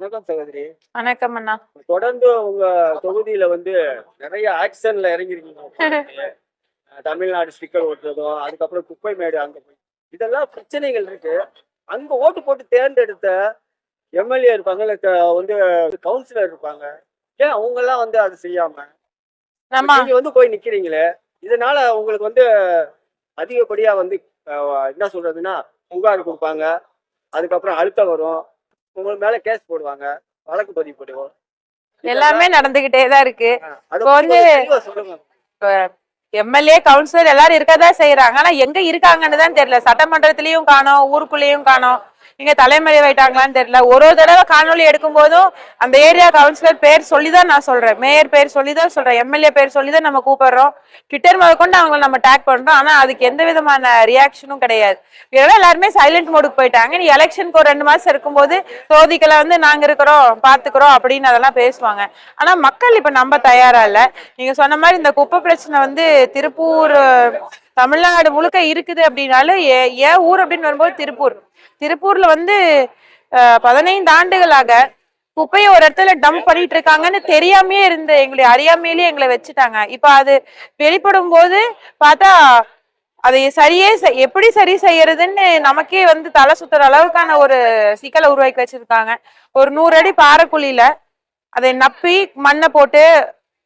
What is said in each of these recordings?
வணக்கம் சகோதரி. வணக்கம் அண்ணா. தொடர்ந்து உங்க தொகுதியில வந்து நிறைய ஆக்ஷன்ல இறங்கிருக்கீங்க. தமிழ்நாடு ஸ்டிக்கர் ஓட்டுறதும் அதுக்கப்புறம் குப்பை மேடு அங்க போய். இதெல்லாம் பிரச்சனைகள் இருக்கு. அங்க ஓட்டு போட்டு தேர்ந்தெடுத்த எம்எல்ஏ இருப்பாங்க வந்து கவுன்சிலர் இருப்பாங்க. ஏன் அவங்க எல்லாம் வந்து அதை செய்யாம? நீங்க வந்து போய் நிக்கிறீங்களே. இதனால உங்களுக்கு வந்து அதிகப்படியா வந்து என்ன சொல்றதுன்னா புகார் கொடுப்பாங்க. அதுக்கப்புறம் அழுத்தம் வரும். உங்களுக்கு மேல கேஸ் போடுவாங்க. வழக்கு பதிவு போடுவோம். எல்லாமே நடந்துகிட்டே தான் இருக்கு. இப்போ வந்து- எம்எல்ஏ கவுன்சிலர் எல்லாரும் இருக்கதான் செய்யறாங்க ஆனா எங்க இருக்காங்கன்னு தான் தெரியல. சட்டமன்றத்திலயும் காணோம் ஊருக்குள்ளேயும் காணோம். இங்க தலைமறைவாயிட்டாங்களான்னு தெரியல. ஒரு ஒரு தடவை காணொளி எடுக்கும் போதும் அந்த ஏரியா கவுன்சிலர் பேர் சொல்லிதான் நான் சொல்றேன். மேயர் பேர் சொல்லிதான் சொல்றேன். எம்எல்ஏ பேர் சொல்லிதான் நம்ம கூப்பிடுறோம். ட்விட்டர் முதல் கொண்டு அவங்களை நம்ம டேக் பண்றோம். ஆனா அதுக்கு எந்த விதமான ரியாக்ஷனும் கிடையாது. இதெல்லாம் எல்லாருமே சைலண்ட் மோடுக்கு போயிட்டாங்க. நீ எலெக்ஷனுக்கு ஒரு ரெண்டு மாசம் இருக்கும்போது சோதிக்கல வந்து நாங்க இருக்கிறோம் பாத்துக்கிறோம் அப்படின்னு அதெல்லாம் பேசுவாங்க. ஆனா மக்கள் இப்ப நம்ம தயாரா இல்ல. நீங்க சொன்ன மாதிரி இந்த குப்பை பிரச்சனை வந்து திருப்பூர் தமிழ்நாடு முழுக்க இருக்குது அப்படின்னாலும் ஏன் ஊர் அப்படின்னு வரும்போது திருப்பூர். திருப்பூர்ல வந்து பதினைந்து ஆண்டுகளாக குப்பையை ஒரு இடத்துல டம்ப் பண்ணிட்டு இருக்காங்கன்னு தெரியாமயே இருந்து எங்களுடைய அறியாமையிலேயே எங்களை வச்சுட்டாங்க. இப்ப அது வெளிப்படும் போது பார்த்தா அதை சரியே எப்படி சரி செய்யறதுன்னு நமக்கே வந்து தலை சுத்துற அளவுக்கான ஒரு சிக்கலை உருவாக்கி வச்சிருக்காங்க. ஒரு நூறு அடி பாறைக்குழியில அதை நப்பி மண்ணை போட்டு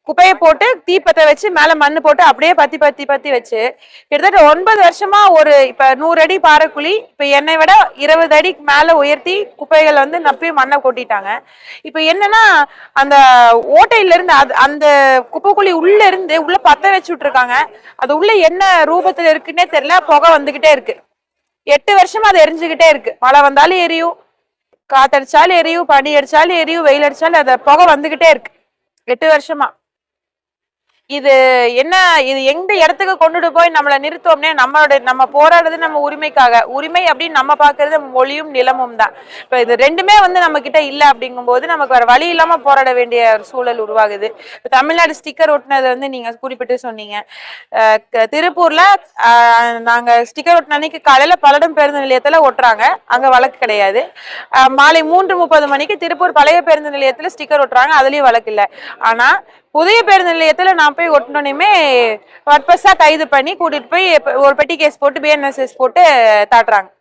குப்பையை போட்டு தீப்பத்தை வச்சு மேல மண்ணு போட்டு அப்படியே பத்தி பத்தி பத்தி வச்சு கிட்டத்தட்ட ஒன்பது வருஷமா ஒரு இப்ப நூறு அடி பாறைக்குழி இப்ப என்னை விட இருபது அடி மேல உயர்த்தி குப்பைகளை வந்து நப்பி மண்ணை கொட்டிட்டாங்க. இப்ப என்னன்னா அந்த ஓட்டையில இருந்து அது அந்த குப்பைக்குழி உள்ள இருந்து உள்ள பத்த வச்சு விட்ருக்காங்க அது உள்ள என்ன ரூபத்துல இருக்குன்னே தெரியல புகை வந்துகிட்டே இருக்கு. எட்டு வருஷமா அது எரிஞ்சுக்கிட்டே இருக்கு. மழை வந்தாலும் எரியும் காத்தடிச்சாலும் எரியும் பனி அடிச்சாலும் எரியும் வெயில் அடிச்சாலும் அந்த புகை வந்துகிட்டே இருக்கு. எட்டு வருஷமா. இது என்ன இது எந்த இடத்துக்கு கொண்டுட்டு போய் நம்மளை நிறுத்தோம்னே நம்மளோட நம்ம போராடுறது நம்ம உரிமைக்காக. உரிமை அப்படின்னு நம்ம பாக்குறது மொழியும் நிலமும் தான். இப்போ இது ரெண்டுமே வந்து நம்ம கிட்ட இல்ல அப்படிங்கும்போது நமக்கு வேற வழி இல்லாம போராட வேண்டிய ஒரு சூழல் உருவாகுது. இப்போ தமிழ்நாடு ஸ்டிக்கர் ஒட்டினது வந்து நீங்க குறிப்பிட்டு சொன்னீங்க. திருப்பூர்ல நாங்க ஸ்டிக்கர் ஒட்டின அன்னைக்கு காலையில பல்லடம் பேருந்து நிலையத்துல ஒட்டுறாங்க. அங்க வழக்கு கிடையாது. மாலை மூன்று முப்பது மணிக்கு திருப்பூர் பழைய பேருந்து நிலையத்துல ஸ்டிக்கர் ஒட்டுறாங்க. அதுலயும் வழக்கு இல்லை. ஆனா புதிய பேருந்து நிலையத்துல நான் போய் ஒட்டினோனையுமே பர்பஸா கைது பண்ணி கூட்டிட்டு போய் ஒரு பெட்டி கேஸ் போட்டு பிஎன்எஸ்எஸ் போட்டு தாட்டுறாங்க.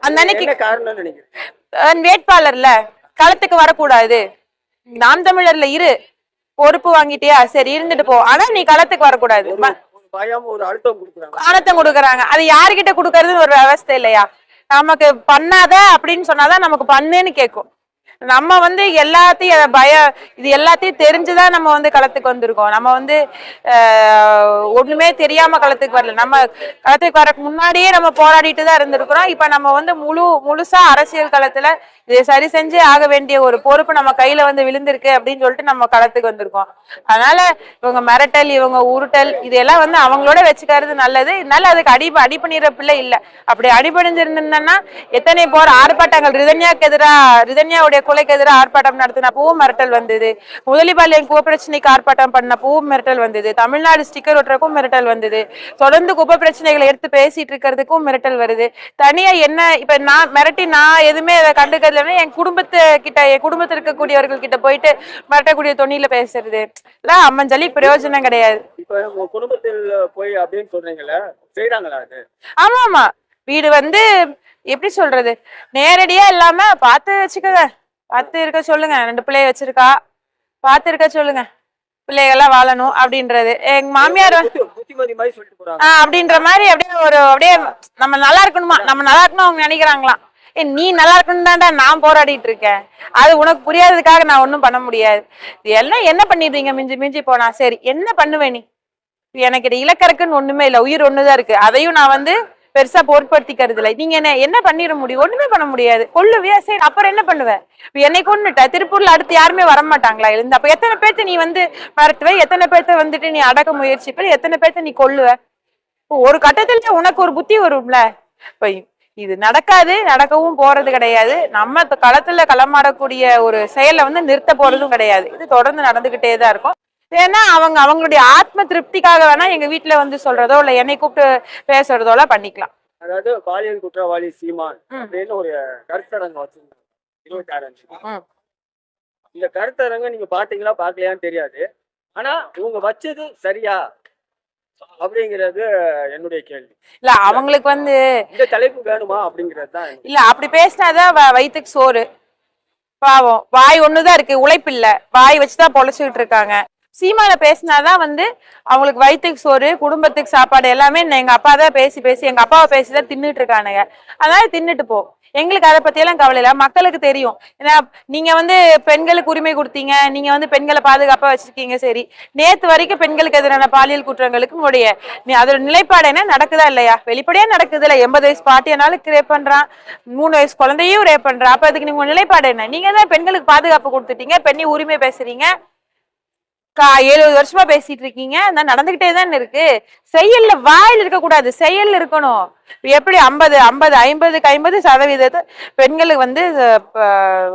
அந்த அன்னைக்கு- வேட்பாளர்ல களத்துக்கு வரக்கூடாது. நாம் தமிழர்ல இரு. பொறுப்பு வாங்கிட்டியா? சரி இருந்துட்டு போ. ஆனா நீ களத்துக்கு வரக்கூடாது. அழுத்தம் கொடுக்குறாங்க. அது யாருகிட்ட கொடுக்கறதுன்னு ஒரு விவஸ்தை இல்லையா? நமக்கு பண்ணாத அப்படின்னு சொன்னாதான் நமக்கு பண்ணுன்னு கேட்கும். நம்ம வந்து எல்லாத்தையும் பய இது எல்லாத்தையும் தெரிஞ்சுதான் நம்ம வந்து களத்துக்கு வந்திருக்கோம். நம்ம வந்து ஆஹ், ஒண்ணுமே தெரியாம களத்துக்கு வரல. நம்ம களத்துக்கு வரக்கு முன்னாடியே நம்ம போராடிட்டு தான் இருந்திருக்கிறோம். இப்ப நம்ம வந்து முழு முழுசா அரசியல் களத்துல இதை சரி செஞ்சு ஆக வேண்டிய ஒரு பொறுப்பு நம்ம கையில வந்து விழுந்திருக்கு அப்படின்னு சொல்லிட்டு நம்ம களத்துக்கு வந்திருக்கோம். அதனால இவங்க மிரட்டல் இவங்க உருட்டல் இதெல்லாம் வந்து அவங்களோட வச்சுக்கிறது நல்லது. இதனால அதுக்கு அடி அடி பண்ணிடுற பிள்ளை இல்ல. அப்படி அடிபணிஞ்சிருந்தா எத்தனை போர் ஆர்ப்பாட்டங்கள். ரிதன்யாக்கு எதிரா ரிதன்யாவுடைய கொலைக்கு எதிராக ஆர்ப்பாட்டம் நடத்தினப்பவும் மிரட்டல் வந்தது. முதலிபாளையம் குப்பை பிரச்சனைக்கு ஆர்ப்பாட்டம் பண்ணப்பவும் மிரட்டல் வந்தது. தமிழ்நாடு ஸ்டிக்கர் ஒட்டுறக்கும் மிரட்டல் வந்தது. தொடர்ந்து குப்பை பிரச்சனைகளை எடுத்து பேசிட்டு இருக்கிறதுக்கும் மிரட்டல் வருது. தனியா என்ன இப்ப நான் மிரட்டி நான் எதுவுமே அதை கண்டுக்க இல்லைன்னா என் குடும்பத்து கிட்ட என் குடும்பத்தில் இருக்கக்கூடியவர்கள் கிட்ட போயிட்டு மிரட்டக்கூடிய தொனியில பேசுறது. எல்லாம் அம்மஞ்சலி பிரயோஜனம் கிடையாது. குடும்பத்தில் போய் அப்படின்னு சொல்றீங்கல்ல செய்யறாங்களா அது? ஆமா ஆமா வீடு வந்து எப்படி சொல்றது? நேரடியா இல்லாம பார்த்து வச்சுக்கோங்க. பார்த்து இருக்க சொல்லுங்க. ரெண்டு பிள்ளைய வச்சிருக்கா. பார்த்து இருக்க சொல்லுங்க. பிள்ளைகள்லாம் வாழணும் அப்படின்றது. எங்க மாமியார் புத்தி- அப்படின்ற மாதிரி அப்படியே ஒரு அப்படியே நம்ம நல்லா இருக்கணுமா? நம்ம நல்லா இருக்கணும் அவங்க நினைக்கிறாங்களாம். ஏ நீ நல்லா இருக்கணும் தான்டா நான் போராடிட்டு இருக்கேன். அது உனக்கு புரியாததுக்காக நான் ஒன்றும் பண்ண முடியாது. இது எல்லாம் என்ன பண்ணிடுறீங்க மிஞ்சி மிஞ்சி போனா. சரி என்ன பண்ணுவேன் நீ? எனக்கு இது இலக்கறக்குன்னு ஒண்ணுமே இல்லை. உயிர் ஒண்ணுதான் இருக்கு. அதையும் நான் வந்து பெருசா பொருட்படுத்திக்கிறது இல்லை. நீங்க என்ன என்ன பண்ணிட முடியும்? ஒண்ணுமே பண்ண முடியாது. கொள்ளுவியா சரி அப்புறம் என்ன பண்ணுவ? என்னை கொண்டுட்ட திருப்பூர்ல அடுத்து யாருமே வர மாட்டாங்களா எழுந்து அப்ப எத்தனை பேர்த்த நீ வந்து மிரட்டுவ எத்தனை பேர்த்த வந்துட்டு நீ அடக்க முயற்சி எத்தனை பேர்த்த நீ கொல்லுவ? ஒரு கட்டத்துல உனக்கு ஒரு புத்தி வரும்ல? இப்ப இது நடக்காது நடக்கவும் போறது கிடையாது. நம்ம களத்துல களமாடக்கூடிய ஒரு செயலை வந்து நிறுத்த போறதும் கிடையாது. இது தொடர்ந்து நடந்துகிட்டே தான் இருக்கும். ஏன்னா அவங்க அவங்களுடைய ஆத்ம திருப்திக்காக வேணா எங்க வீட்டுல வந்து சொல்றதோ இல்ல என்னை கூப்பிட்டு பேசுறதோ எல்லாம் பண்ணிக்கலாம். அதாவது பாலியல் குற்றவாளி சீமான். அப்படின்னு ஒரு கருத்தரங்க வச்சிருந்தாங்க. இருபத்தி. இந்த கருத்தரங்க நீங்க பாத்தீங்களா பாக்கலையான்னு தெரியாது. ஆனா இவங்க வச்சது சரியா? அப்படிங்கிறது என்னுடைய கேள்வி. இல்ல அவங்களுக்கு வந்து இந்த தலைப்பு வேணுமா அப்படிங்கிறது தான். இல்ல அப்படி பேசினாதான் வ- வயித்துக்கு சோறு. பாவம் வாய் ஒண்ணுதான் இருக்கு உழைப்பு இல்ல. வாய் வச்சுதான் பொழைச்சுக்கிட்டு இருக்காங்க. சீமால பேசினாதான் வந்து அவங்களுக்கு வயிற்றுக்கு சோறு குடும்பத்துக்கு சாப்பாடு எல்லாமே எங்க அப்பா தான் பேசி பேசி எங்க அப்பாவை பேசிதான் தின்னுட்டு இருக்கானுங்க. அதனால தின்னுட்டு போ. எங்களுக்கு அதை பத்தி கவலை இல்லை. மக்களுக்கு தெரியும். ஏன்னா நீங்க வந்து பெண்களுக்கு உரிமை கொடுத்தீங்க. நீங்க வந்து பெண்களை பாதுகாப்பா வச்சிருக்கீங்க. சரி. நேத்து வரைக்கும் பெண்களுக்கு எதிரான பாலியல் குற்றங்களுக்கு உங்களுடைய நீ அதோட நிலைப்பாடு என்ன? நடக்குதா இல்லையா? வெளிப்படையா நடக்குது இல்ல? எண்பது வயசு பாட்டியனாலும் ரேப் பண்றான். மூணு வயசு குழந்தையும் ரேப் பண்றான். அப்ப அதுக்கு நீங்க நிலைப்பாடு என்ன? நீங்க தான் பெண்களுக்கு பாதுகாப்பு கொடுத்துட்டீங்க. பெண்ணி உரிமை பேசுறீங்க. கா எழுபது வருஷமா பேசிட்டு இருக்கீங்க. அதான் நடந்துகிட்டே தான் இருக்கு. செயல்ல வாயில் இருக்க கூடாது செயல் இருக்கணும். எப்படி ஐம்பது ஐம்பது ஐம்பதுக்கு ஐம்பது சதவீதத்தை பெண்களுக்கு வந்து அஹ்,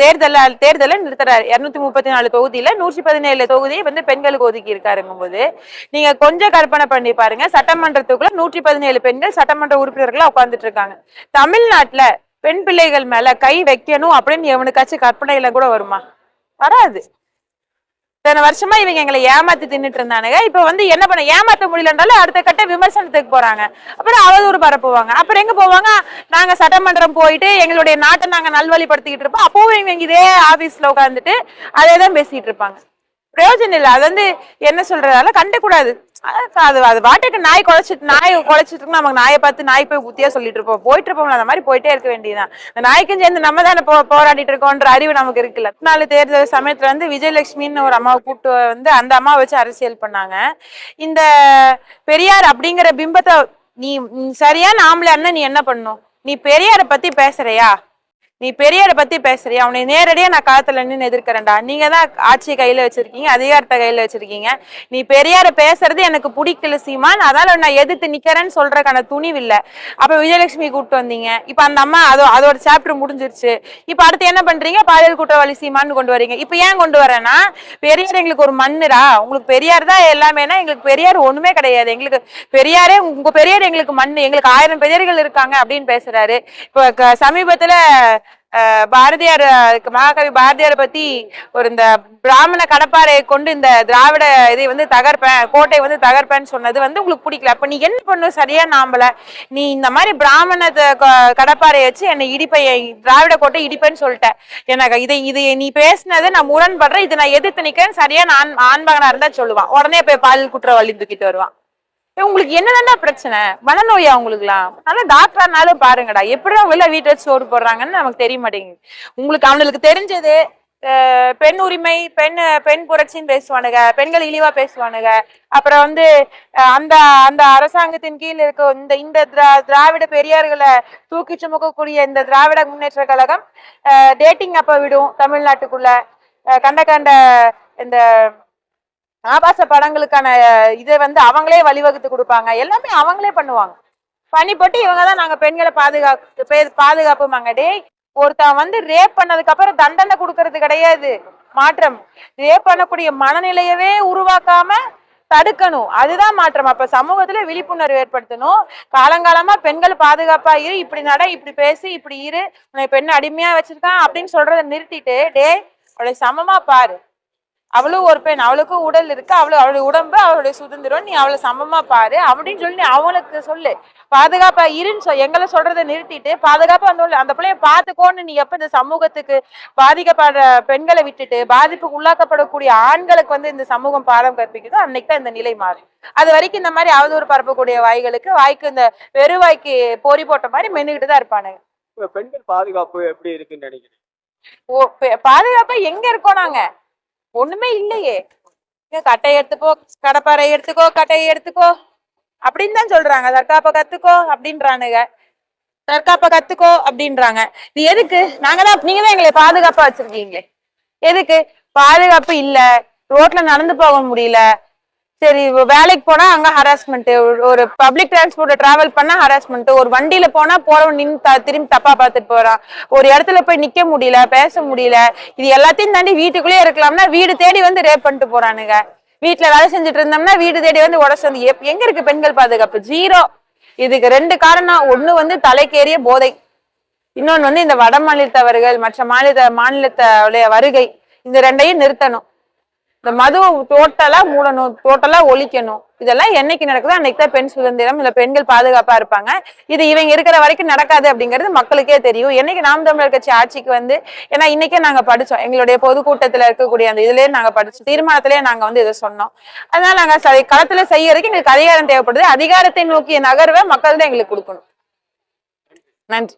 தேர்தல தேர்தலை நிறுத்துறாரு. இருநூத்தி முப்பத்தி நாலு தொகுதியில நூற்றி பதினேழு தொகுதியை வந்து பெண்களுக்கு ஒதுக்கி இருக்காருங்கும் போது நீங்க கொஞ்சம் கற்பனை பண்ணி பாருங்க. சட்டமன்றத்துக்குள்ள நூற்றி பதினேழு பெண்கள் சட்டமன்ற உறுப்பினர்களா உட்கார்ந்துட்டு இருக்காங்க. தமிழ்நாட்டுல பெண் பிள்ளைகள் மேல கை வைக்கணும் அப்படின்னு எவனுக்காச்சும் கற்பனையில கூட வருமா? வராது. இத்தனை வருஷமா இவங்க எங்களை ஏமாத்தி தின்னுட்டு இருந்தானுங்க. இப்ப வந்து என்ன பண்ண ஏமாத்த முடியலன்றாலும் அடுத்த கட்ட விமர்சனத்துக்கு போறாங்க. அப்புறம் அவதூறு பரப்புவாங்க அப்புறம் எங்க போவாங்க? நாங்க சட்டமன்றம் போயிட்டு எங்களுடைய நாட்டை நாங்க நல்வழிப்படுத்திக்கிட்டு இருப்போம். அப்பவும் இவங்க இதே ஆபீஸ்ல உட்காந்துட்டு அதே தான் பேசிட்டு இருப்பாங்க. பிரயோஜனம் இல்லை. அது வந்து என்ன சொல்றதால கண்டக்கூடாது. அது அது பாட்டுக்கு நாய் குழச்சிட்டு நாய் குலைச்சிட்டு இருக்கு நமக்கு நாயை பார்த்து நாய் போய் புத்தியா சொல்லிட்டு இருப்போம். போயிட்டு இருப்போம்ல அந்த மாதிரி போயிட்டே இருக்க வேண்டியதுதான். இந்த நாய்க்கும் சேர்ந்து நம்ம தானே போ போராடிட்டு இருக்கோன்ற அறிவு நமக்கு இருக்குல்ல. நாலு தேர்தல் சமயத்துல வந்து விஜயலட்சுமின்னு ஒரு அம்மாவை கூப்பிட்டு வந்து அந்த அம்மாவை வச்சு அரசியல் பண்ணாங்க. இந்த பெரியார் அப்படிங்கிற பிம்பத்தை நீ நீ சரியான ஆம்பளை அண்ணன் நீ என்ன பண்ணும்? நீ பெரியாரை பத்தி பேசுறியா? நீ பெரியாரை பத்தி பேசுறியா? அவனை நேரடியா நான் காலத்துல நின்று எதிர்க்கிறேன்டா. நீங்க தான் ஆட்சியை கையில வச்சிருக்கீங்க அதிகாரத்தை கையில வச்சிருக்கீங்க. நீ பெரியார பேசுறது எனக்கு பிடிக்கல சீமான் அதனால நான் எதிர்த்து நிக்கிறேன்னு சொல்றதுக்கான துணிவு இல்ல. அப்ப விஜயலட்சுமி கூப்பிட்டு வந்தீங்க. இப்ப அந்த அம்மா அதோ அதோட சாப்டர் முடிஞ்சிருச்சு. இப்ப அடுத்து என்ன பண்றீங்க? பாலியல் குற்றவாளி சீமான்னு கொண்டு வரீங்க. இப்ப ஏன் கொண்டு வரேன்னா பெரியார் எங்களுக்கு ஒரு மண்ணுடா. உங்களுக்கு பெரியார் தான் எல்லாமேனா எங்களுக்கு பெரியார் ஒண்ணுமே கிடையாது. எங்களுக்கு பெரியாரே உங்க பெரியார் எங்களுக்கு மண்ணு. எங்களுக்கு ஆயிரம் பெரியார்கள் இருக்காங்க அப்படின்னு பேசுறாரு. இப்ப க- சமீபத்துல பாரதியார் மகாகவி பாரதியாரை பத்தி ஒரு இந்த பிராமண கடப்பாறையை கொண்டு இந்த திராவிட இதை வந்து தகர்ப்பேன் கோட்டை வந்து தகர்ப்பேன்னு சொன்னது வந்து உங்களுக்கு பிடிக்கல. அப்ப நீ என்ன பண்ணும் சரியா நாம்பல. நீ இந்த மாதிரி பிராமண கடப்பாறையை வச்சு என்னை இடிப்பை திராவிட கோட்டை இடிப்பேன்னு சொல்லிட்ட. எனக்கு இதை இது நீ பேசினதை நான் முரண்படுறேன். இதை நான் எதிர்த்து நிக்கிறேன். சரியா நான் ஆண்மகனா இருந்தா சொல்லுவான். உடனே போய் பாலியல் குற்றவாளி தூக்கிட்டு வருவான். உங்களுக்கு என்னதான்டா பிரச்சனை? மனநோயா உங்களுக்குலாம் நல்லா டாக்டர்னாலும் பாருங்கடா. எப்படி வெளில வீட்டை சோறு போடுறாங்கன்னு நமக்கு தெரிய மாட்டேங்குது. உங்களுக்கு அவனுக்கு தெரிஞ்சது பெண் உரிமை பெண் பெண் புரட்சின்னு பேசுவானுங்க பெண்கள் இழிவா பேசுவானுங்க. அப்புறம் வந்து அந்த அந்த அரசாங்கத்தின் கீழ் இருக்க இந்த இந்த திரா- திராவிட பெரியார்களை தூக்கி சுமக்கக்கூடிய இந்த திராவிட முன்னேற்ற கழகம் டேட்டிங் அப்ப விடும் தமிழ்நாட்டுக்குள்ள. கண்ட கண்ட இந்த ஆபாச படங்களுக்கான இதை வந்து அவங்களே வழிவகுத்து கொடுப்பாங்க. எல்லாமே அவங்களே பண்ணுவாங்க. பண்ணி போட்டு இவங்க தான் நாங்கள் பெண்களை பாதுகாப்பு பே- பாதுகாப்புமாங்க டேய் ஒருத்தன் வந்து ரேப் பண்ணதுக்கு அப்புறம் தண்டனை கொடுக்கறது கிடையாது. மாற்றம். ரேப் பண்ணக்கூடிய மனநிலையவே உருவாக்காம தடுக்கணும். அதுதான் மாற்றம். அப்ப சமூகத்துல விழிப்புணர்வு ஏற்படுத்தணும். காலங்காலமா பெண்கள் பாதுகாப்பா இரு இப்படி நட இப்படி பேசி இப்படி இரு. உன்னை பெண் அடிமையா வச்சிருக்கான் அப்படின்னு சொல்றதை நிறுத்திட்டு டேய் அவளை சமமா பாரு. அவளும் ஒரு பெண் அவளுக்கும் உடல் இருக்கு அவளு அவளுடைய உடம்பு அவளுடைய சுதந்திரம் நீ அவளை சமமா பாரு அப்படின்னு சொல்லி நீ அவளுக்கு சொல்லு. பாதுகாப்பா இருன்னு சொல் எங்களை சொல்றதை நிறுத்திட்டு பாதுகாப்பா அந்த அந்த பிள்ளைய பாத்துக்கோன்னு நீ எப்ப இந்த சமூகத்துக்கு பாதிக்கப்படுற பெண்களை விட்டுட்டு பாதிப்புக்கு உள்ளாக்கப்படக்கூடிய ஆண்களுக்கு வந்து இந்த சமூகம் பாடம் கற்பிக்குதோ அன்னைக்கு தான் இந்த நிலை மாறும். அது வரைக்கும் இந்த மாதிரி அவதூறு பரப்பக்கூடிய வாய்களுக்கு வாய்க்கு இந்த வெறுவாய்க்கு பொறி போட்ட மாதிரி மென்னுகிட்டு தான் இருப்பானுங்க. பெண்கள் பாதுகாப்பு எப்படி இருக்குன்னு நினைக்கிறேன் பாதுகாப்பா எங்க இருக்கோம் நாங்க? ஒண்ணுமே இல்லையே. கட்டையை எடுத்துக்கோ கடப்பாறை எடுத்துக்கோ கட்டையை எடுத்துக்கோ. அப்படின்னு தான் சொல்றாங்க. தற்காப்ப கத்துக்கோ அப்படின்றானுங்க. தற்காப்ப கத்துக்கோ அப்படின்றாங்க. இது எதுக்கு? நாங்க தான் நீங்க தான் எங்களை பாதுகாப்பா வச்சிருக்கீங்களே. எதுக்கு? பாதுகாப்பு இல்ல. ரோட்ல நடந்து போக முடியல. சரி வேலைக்கு போனா அங்க ஹராஸ்மெண்ட் ஒரு பப்ளிக் டிரான்ஸ்போர்ட்ல டிராவல் பண்ணா ஹராஸ்மெண்ட் ஒரு வண்டியில போனா போறவன் நின்று த- திரும்பி தப்பா பார்த்துட்டு போறான். ஒரு இடத்துல போய் நிக்க முடியல பேச முடியல. இது எல்லாத்தையும் தாண்டி வீட்டுக்குள்ளேயே இருக்கலாம்னா வீடு தேடி வந்து ரேப் பண்ணிட்டு போறானுங்க. வீட்டுல வேலை செஞ்சுட்டு இருந்தோம்னா வீடு தேடி வந்து உடச்சு வந்து எங்க இருக்கு பெண்கள் பாதுகாப்பு? ஜீரோ. இதுக்கு ரெண்டு காரணம். ஒண்ணு வந்து தலைக்கேறிய போதை. இன்னொன்னு வந்து இந்த வட மாநிலத்தவர்கள் மற்ற மாநில மாநிலத்தோடைய வருகை. இந்த ரெண்டையும் நிறுத்தணும். இந்த மதுவை டோட்டலா மூடணும் டோட்டலா ஒழிக்கணும். இதெல்லாம் என்னைக்கு நடக்குதோ அன்னைக்கு தான் பெண் சுதந்திரம் இல்ல பெண்கள் பாதுகாப்பா இருப்பாங்க. இது இவங்க இருக்கிற வரைக்கும் நடக்காது அப்படிங்கிறது மக்களுக்கே தெரியும். என்னைக்கு நாம் தமிழர் கட்சி ஆட்சிக்கு வந்து ஏன்னா இன்னைக்கே நாங்க படிச்சோம். எங்களுடைய பொதுக்கூட்டத்துல இருக்கக்கூடிய அந்த இதுலயே நாங்க படிச்சோம். தீர்மானத்திலேயே நாங்க வந்து இதை சொன்னோம். அதனால நாங்க ச- களத்துல செய்யறதுக்கு எங்களுக்கு அதிகாரம் தேவைப்படுது. அதிகாரத்தை நோக்கிய நகர்வை மக்கள் தான் எங்களுக்கு கொடுக்கணும். நன்றி.